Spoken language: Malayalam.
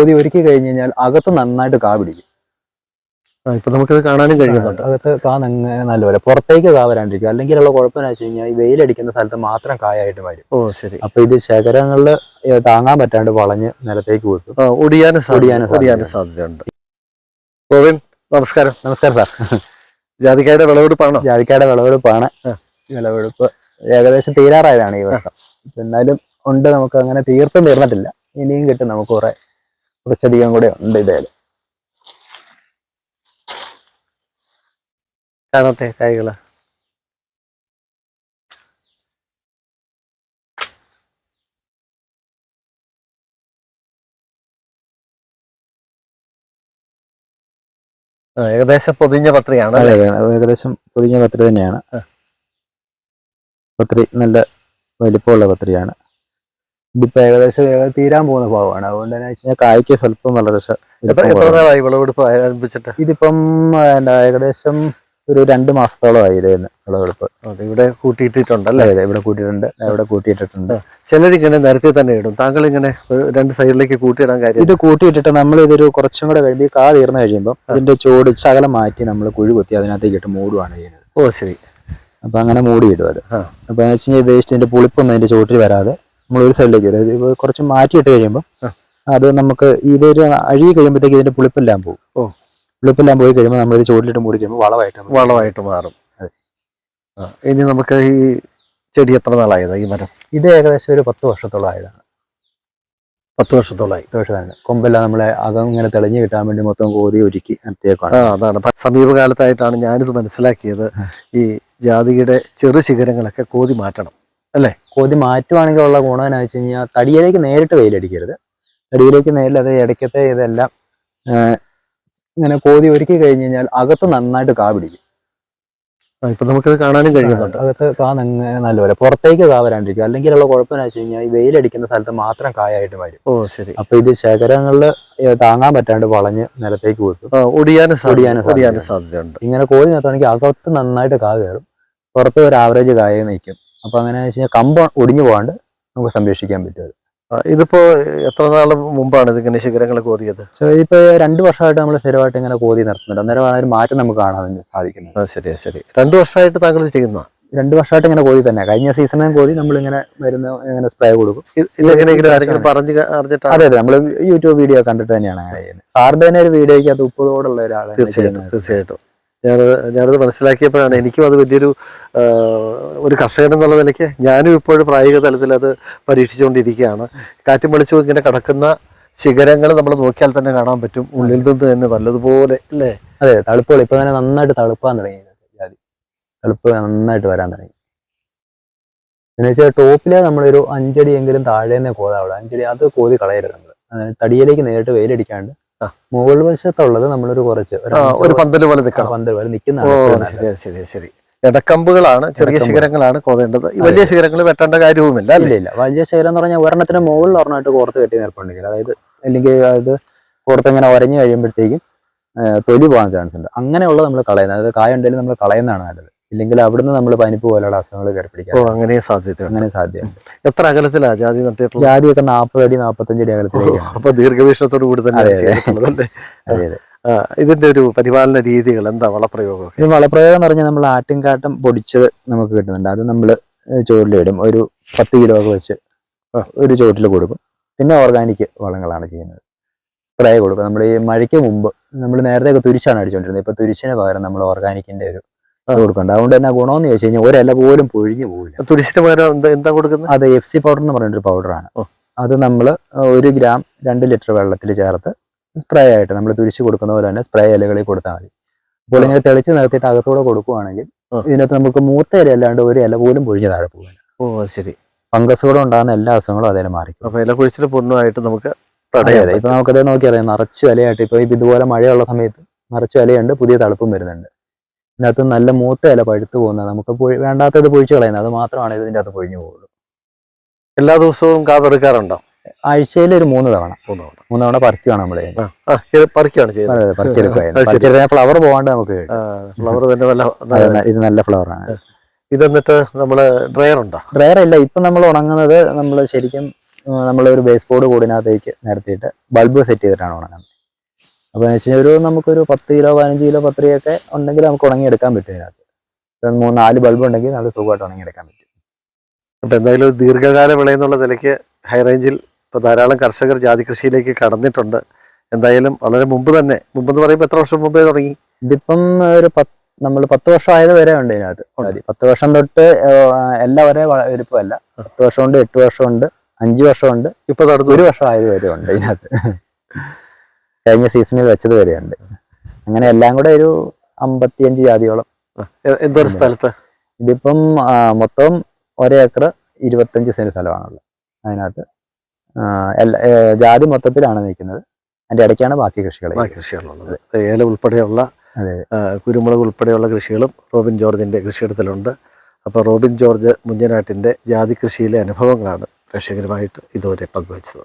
കോതി ഒരുക്കി കഴിഞ്ഞു കഴിഞ്ഞാൽ അകത്ത് നന്നായിട്ട് കാ പിടിക്കും. ഇപ്പൊ നമുക്കിത് കാണാനും കഴിയുന്നുണ്ട്. അകത്ത് കാ നല്ലപോലെ പുറത്തേക്ക് കാ വരാണ്ടിരിക്കും. അല്ലെങ്കിലുള്ള കുഴപ്പം എന്ന് വെച്ച് കഴിഞ്ഞാൽ ഈ വെയിലടിക്കുന്ന സ്ഥലത്ത് മാത്രം കായായിട്ട് വരും. ഓ ശരി. അപ്പൊ ഇത് ശേഖരങ്ങളിൽ താങ്ങാൻ പറ്റാണ്ട് വളഞ്ഞ് നിലത്തേക്ക് ആ, ഒടിയാനും ഒടിയാനും സാധ്യതയുണ്ട്. ഗോവിൻ നമസ്കാരം. നമസ്കാരം സാർ. ജാതിക്കായുടെ വിളവെടുപ്പാണോ? ജാതിക്കയുടെ വിളവെടുപ്പാണ്. വിളവെടുപ്പ് ഏകദേശം തീരാറായതാണ് ഈ വർഷം. എന്നാലും ഉണ്ട് നമുക്ക് അങ്ങനെ തീർത്തും തീർന്നിട്ടില്ല. ഇനിയും കിട്ടും നമുക്ക് കുറെ. കുറച്ചധികം കൂടെ ഉണ്ട് ഇതേൽ. കാണട്ടെ കായ്കൾ. ഏകദേശം പൊതിഞ്ഞ പത്രിയാണ് ഏകദേശം പൊതിഞ്ഞ പത്രി തന്നെയാണ്. പത്രി നല്ല വലിപ്പമുള്ള പത്രിയാണ്. ഇതിപ്പോ ഏകദേശം തീരാൻ പോകുന്ന ഭാവമാണ് അതുകൊണ്ട് തന്നെ വെച്ചാൽ കായ്ക്ക് സ്വല്പം വളരെ ശ- എത്ര വലിപ്പം എത്ര കുറവാണ്. നാളായി വിളവെടുപ്പ് ആരംഭിച്ചിട്ട്? ഇതിപ്പം ഏകദേശം ഒരു രണ്ട് മാസത്തോളമായി ഇതേന്ന് വിളവെടുപ്പ്. ഇവിടെ കൂട്ടിയിട്ടിട്ടുണ്ടല്ലേ? അല്ലേ ഇവിടെ കൂട്ടിയിട്ടുണ്ട്. ഇവിടെ കൂട്ടിയിട്ടിട്ടുണ്ട്. ചിലരിങ്ങനെ നിരത്തി തന്നെ ഇടും. താങ്കൾ ഇങ്ങനെ രണ്ട് സൈഡിലേക്ക് കൂട്ടിയിടാൻ കാര്യം? ഇത് കൂട്ടിയിട്ടിട്ട് നമ്മൾ ഇതൊരു കുറച്ചും കൂടെ കഴിയുമ്പോൾ ഈ കാ തീർന്നു കഴിയുമ്പോൾ ഇതിന്റെ ചോട് ശകലം മാറ്റി നമ്മൾ കുഴി കുത്തി അതിനകത്തേക്ക് ഇട്ട് മൂടുവാണ് ചെയ്യുന്നത്. ഓ ശരി. അപ്പൊ അങ്ങനെ മൂടിയിടും അത്. അപ്പൊ എന്ന് വെച്ചാൽ വേസ്റ്റ് ഇതിന്റെ പുളിപ്പൊന്നും അതിന്റെ ചോട്ടിൽ വരാതെ നമ്മൾ ഒരു സൈഡിലേക്ക് വരും. ഇത് കുറച്ച് മാറ്റിയിട്ട് കഴിയുമ്പോൾ അത് നമുക്ക് ഇതൊരു അഴി കഴിയുമ്പോഴത്തേക്ക് ഇതിന്റെ പുളിപ്പെല്ലാം പോകും. ഓ. പുളിപ്പെല്ലാം പോയി കഴിയുമ്പോൾ നമ്മൾ ഇത് ചോട്ടിലിട്ട് മൂടി കഴിയുമ്പോൾ വളമായിട്ട് വളമായിട്ട് മാറും. ഇനി നമുക്ക് ഈ ചെടി എത്ര നാളായതാ ഈ മരം? ഇത് ഏകദേശം ഒരു പത്ത് വർഷത്തോളം ആയതാണ്. പത്ത് വർഷത്തോളമായി പത്ത് വർഷമാണ്. കൊമ്പെല്ലാം നമ്മളെ അകം ഇങ്ങനെ തെളിഞ്ഞു കിട്ടാൻ വേണ്ടി മൊത്തം കോതി ഒരുക്കി നിർത്തിയേക്കാണ് അതാണ്. സമീപകാലത്തായിട്ടാണ് ഞാനിത് മനസ്സിലാക്കിയത് ഈ ജാതിയുടെ ചെറു ശിഖരങ്ങളൊക്കെ കോതി മാറ്റണം. കോതി മാറ്റുവാണെങ്കിൽ ഉള്ള ഗുണം എന്ന് വെച്ച് കഴിഞ്ഞാൽ തടിയിലേക്ക് നേരിട്ട് വെയിലടിക്കരുത്. തടിയിലേക്ക് നേരിൽ അത് ഇടയ്ക്കത്തെ ഇതെല്ലാം ഇങ്ങനെ കോതി ഒരുക്കി കഴിഞ്ഞ് കഴിഞ്ഞാൽ അകത്ത് നന്നായിട്ട് കാ പിടിക്കും. ഇപ്പൊ നമുക്കത് കാണാനും കഴിയുന്നുണ്ട്. അകത്ത് കാ നല്ലപോലെ പുറത്തേക്ക് കാ വരാണ്ടിരിക്കും. അല്ലെങ്കിൽ ഉള്ള കുഴപ്പം എന്ന് വെച്ച് കഴിഞ്ഞാൽ ഈ വെയിലടിക്കുന്ന സ്ഥലത്ത് മാത്രം കായായിട്ട് വരും. ഓ ശരി. അപ്പൊ ഇത് ശേഖരങ്ങളിൽ താങ്ങാൻ പറ്റാണ്ട് വളഞ്ഞ് നിലത്തേക്ക് കൊടുക്കും ഒടിയാനും. ഒടിയാനും സാധ്യതയുണ്ട്. ഇങ്ങനെ കോതി നിർത്തുകയാണെങ്കിൽ അകത്ത് നന്നായിട്ട് കാ കയറും. പുറത്ത് ഒരു ആവറേജ് കായ നിൽക്കും. അപ്പൊ അങ്ങനെ വെച്ച് കഴിഞ്ഞാൽ കമ്പ് ഒടിഞ്ഞു പോകാണ്ട് നമുക്ക് സംരക്ഷിക്കാൻ പറ്റും ഇതിപ്പോ എത്ര നാൾ മുമ്പാണ് ഇതിങ്ങനെ ശിഖരങ്ങൾ കോതിയത്? സോ ഇപ്പൊ രണ്ടു വർഷമായിട്ട് നമ്മൾ സ്ഥിരമായിട്ട് ഇങ്ങനെ കോതി നിർത്തുന്നുണ്ട് അന്നേരമാണ് ഒരു മാറ്റം നമുക്ക് കാണാൻ സാധിക്കുന്നത്. ശരി ശരി. രണ്ടു വർഷമായിട്ട് താങ്കൾ ചെയ്യുന്ന രണ്ടു വർഷമായിട്ട് ഇങ്ങനെ കോതി തന്നെ. കഴിഞ്ഞ സീസണിലും കോതി നമ്മൾ ഇങ്ങനെ വരുന്ന ഇങ്ങനെ സ്പ്രേ കൊടുക്കും പറഞ്ഞു അതെ അതെ. നമ്മൾ യൂട്യൂബ് വീഡിയോ കണ്ടിട്ട് തന്നെയാണ് സാറിന്റെ തന്നെ ഒരു വീഡിയോയ്ക്ക് ഉപ്പതോടുള്ള ഒരാളാണ് തീർച്ചയായിട്ടും തീർച്ചയായിട്ടും. ഞാൻ ഞാനത് മനസ്സിലാക്കിയപ്പോഴാണ് എനിക്കും അത് വലിയൊരു ഒരു കർഷകൻ എന്നുള്ള നിലയ്ക്ക് ഞാനും ഇപ്പോഴും പ്രായോഗിക തലത്തിൽ അത് പരീക്ഷിച്ചുകൊണ്ടിരിക്കുകയാണ്. കാറ്റും വെളിച്ചവും ഇങ്ങനെ കിടക്കുന്ന ശിഖരങ്ങൾ നമ്മൾ നോക്കിയാൽ തന്നെ കാണാൻ പറ്റും. ഉള്ളിൽ നിന്ന് തന്നെ നല്ലതുപോലെ അല്ലേ? അതെ തളുപ്പുകൾ ഇപ്പൊ തന്നെ നന്നായിട്ട് തളുപ്പാൻ തുടങ്ങി. ജാതി. തളുപ്പ് നന്നായിട്ട് വരാൻ തുടങ്ങി. എന്ന് വെച്ചാൽ ടോപ്പിലെ നമ്മളൊരു അഞ്ചടി എങ്കിലും താഴേന്നെ കോതാവിടെ അഞ്ചടി അത് കോതി കളയരുത് നമ്മൾ തടിയിലേക്ക് നേരിട്ട് വെയിലടിക്കാണ്ട്. മുകൾ വശത്തുള്ളത് നമ്മളൊരു കുറച്ച് ഒരു പന്തൽ പോലെ നിൽക്കണം. പന്തൽ വരെ നിൽക്കുന്ന ശരി ശരി ഇടക്കമ്പുകളാണ് ചെറിയ. ശിഖരങ്ങളാണ് കോതേണ്ടത്. വലിയ ശിഖരങ്ങൾ വെട്ടേണ്ട കാര്യവുമില്ല ഇല്ല ഇല്ല. വലിയ ശിഖരം എന്ന് പറഞ്ഞാൽ ഒരെണ്ണത്തിന് മുകളിൽ ഒരെണ്ണമായിട്ട് കോർത്ത് കെട്ടി നിർപ്പുണ്ടെങ്കിൽ അതായത് അല്ലെങ്കിൽ അത് കോർത്ത് ഇങ്ങനെ ഉരഞ്ഞു കഴിയുമ്പോഴത്തേക്കും തൊലി പോകാൻ ചാൻസ് ഉണ്ട്. അങ്ങനെയുള്ള നമ്മൾ കളയുന്നത്. അതായത് കായ ഉണ്ടെങ്കിൽ നമ്മൾ കളയുന്നതാണ് നല്ലത്. ഇല്ലെങ്കിൽ അവിടുന്ന് നമ്മൾ പനിപ്പ് പോലെയുള്ള അസുഖങ്ങൾ കയറി ഓ പിടിക്കാം സാധ്യത അങ്ങനെ സാധ്യത എത്ര അകലത്തിലാ ജാതി നട്ടിട്ടുള്ളത് ജാതിയൊക്കെ നാൽപ്പത് അടി നാൽപ്പത്തഞ്ച് അടി അപ്പൊ ദീർഘവീക്ഷണത്തോടു കൂടി തന്നെ അതെ, ഇതിന്റെ ഒരു പരിപാലന രീതികൾ എന്താ വളപ്രയോഗം ഇത് വളപ്രയോഗം എന്ന് പറഞ്ഞാൽ നമ്മൾ ആട്ടിൻകാട്ടം പൊടിച്ചത് നമുക്ക് കിട്ടുന്നുണ്ട്. അത് നമ്മൾ ചുവട്ടിലിടും ഒരു പത്ത് കിലോ ഒക്കെ വെച്ച് ഒരു ചോട്ടിൽ കൊടുക്കും. പിന്നെ ഓർഗാനിക് വളങ്ങളാണ് ചെയ്യുന്നത്. സ്പ്രേ കൊടുക്കും. നമ്മൾ ഈ മഴയ്ക്ക് മുമ്പ് നമ്മൾ നേരത്തെ ഒക്കെ തുരിച്ചാണ് അടിച്ചുകൊണ്ടിരുന്നത് ഇപ്പൊ തുരിച്ചിന് പകരം നമ്മൾ ഓർഗാനിക്കിന്റെ ഒരു കൊടുക്കുന്നുണ്ട് അതുകൊണ്ട് തന്നെ ഗുണമെന്ന് ചോദിച്ചു കഴിഞ്ഞാൽ ഒരല പോലും പൊഴിഞ്ഞു പോകില്ല തുരിശിന് പകരം എന്താ എന്താ കൊടുക്കുന്നത് അത് എഫ് സി പൗഡർ എന്ന് പറയുന്ന ഒരു പൗഡറാണ്. അത് നമ്മൾ ഒരു ഗ്രാം രണ്ട് ലിറ്റർ വെള്ളത്തിൽ ചേർത്ത് സ്പ്രേ ആയിട്ട് നമ്മൾ തുരിച്ച് കൊടുക്കുന്ന പോലെ തന്നെ സ്പ്രേ ഇലകളിൽ കൊടുത്താൽ മതി. അപ്പോൾ ഇങ്ങനെ തെളിച്ച് നിർത്തിയിട്ട് അകത്തൂടെ കൊടുക്കുവാണെങ്കിൽ. ഇതിനകത്ത് നമുക്ക് മൂത്ത ഇല അല്ലാണ്ട് ഒരു ഇല പോലും പൊഴിഞ്ഞ് താഴെ പോകില്ല ഓ ശരി. ഫംഗസ് കൂടെ ഉണ്ടാകുന്ന എല്ലാ അസുഖങ്ങളും അതിനെ മാറിക്കും അപ്പൊ ഇല കുഴിച്ചിൽ പൂർണമായിട്ട് നമുക്ക് തടയാതെ ഇപ്പൊ നമുക്കത് നോക്കിയറിയാം നിറച്ച് ഇലയായിട്ട് ഇപ്പൊ ഇപ്പൊ ഇതുപോലെ മഴയുള്ള സമയത്ത് നിറച്ച് ഇലയുണ്ട് പുതിയ തളുപ്പും വരുന്നുണ്ട്. ഇതിനകത്ത് നല്ല മൂത്ത ഇല പഴുത്തു പോകുന്നത്. നമുക്ക് വേണ്ടാത്തത് പൊഴിച്ചു കളയുന്നത്. അത് മാത്രമാണ് ഇതിന്റെ അകത്ത് പൊഴിഞ്ഞു പോകുള്ളൂ എല്ലാ ദിവസവും കാതെടുക്കാറുണ്ടോ ആഴ്ചയിൽ ഒരു മൂന്ന് തവണ. മൂന്ന് തവണ. പറിക്കുകയാണ് ഇത് പറിക്കുകയാണ് ചെയ്യുന്നത്. പറിച്ചെടുക്കുക. ഫ്ലവർ പോകാണ്ട് നമുക്ക് ഫ്ലവർ തന്നെ നല്ല ഇത് നല്ല ഫ്ലവറാണ് ഇത് എന്നിട്ട് നമ്മൾ ഡ്രയർ ഉണ്ടോ? ഡ്രയർ ഇല്ല ഇപ്പൊ നമ്മൾ ഉണങ്ങുന്നത് നമ്മൾ ശരിക്കും നമ്മളൊരു ബേസ് ബോർഡ് കൂടിനകത്തേക്ക് നിരത്തിയിട്ട് ബൾബ് സെറ്റ് ചെയ്തിട്ടാണ് ഉണങ്ങുന്നത്. അപ്പോൾ എന്ന് വെച്ചാൽ ഒരു നമുക്കൊരു പത്ത് കിലോ പതിനഞ്ച് കിലോ പത്രിയൊക്കെ ഉണ്ടെങ്കിൽ നമുക്ക് ഉണങ്ങിയെടുക്കാൻ പറ്റും ഇതിനകത്ത്. ഇപ്പം മൂന്ന് നാല് ബൾബ് ഉണ്ടെങ്കിൽ നല്ല സുഖമായിട്ട് ഉണങ്ങിയെടുക്കാൻ പറ്റും. അപ്പൊ എന്തായാലും ദീർഘകാല വിള എന്നുള്ള നിലയ്ക്ക് ഹൈ റേഞ്ചിൽ ഇപ്പോൾ ധാരാളം കർഷകർ ജാതി കൃഷിയിലേക്ക് കടന്നിട്ടുണ്ട്. എന്തായാലും വളരെ മുമ്പ് തന്നെ മുമ്പ് എന്ന് പറയുമ്പോൾ എത്ര വർഷം മുമ്പേ തുടങ്ങി? ഇതിപ്പം ഒരു പത്ത് നമ്മൾ പത്ത് വർഷം ആയത് വരെ ഉണ്ട് ഇതിനകത്ത്. പത്ത് വർഷം തൊട്ട് എല്ലാ വരെ വലുപ്പമല്ല പത്ത് വർഷമുണ്ട് എട്ട് വർഷമുണ്ട് അഞ്ച് വർഷമുണ്ട് ഇപ്പൊ ഒരു വർഷം ആയത് വരെ ഉണ്ട് ഇതിനകത്ത്. കഴിഞ്ഞ സീസണിൽ വെച്ചത് വരെയുണ്ട്. അങ്ങനെ എല്ലാം കൂടെ ഒരു അമ്പത്തിയഞ്ച് ജാതിയോളം. എന്തൊരു സ്ഥലത്ത്? ഇതിപ്പം മൊത്തം ഒരേക്കർ ഇരുപത്തഞ്ച് സെന്റ് സ്ഥലമാണുള്ളത്. അതിനകത്ത് ജാതി മൊത്തത്തിലാണ് നിൽക്കുന്നത്. അതിന്റെ ഇടയ്ക്കാണ് ബാക്കി കൃഷികൾ കൃഷികളുള്ളത്. ഏലം ഉൾപ്പെടെയുള്ള കുരുമുളക് ഉൾപ്പെടെയുള്ള കൃഷികളും റോബിൻ ജോർജിന്റെ കൃഷിയിടത്തിലുണ്ട്. അപ്പോൾ റോബിൻ ജോർജ് മുഞ്ഞനാട്ടിന്റെ ജാതി കൃഷിയിലെ അനുഭവങ്ങളാണ് പ്രേക്ഷകരുമായിട്ട് ഇതുവരെ പങ്കുവച്ചത്.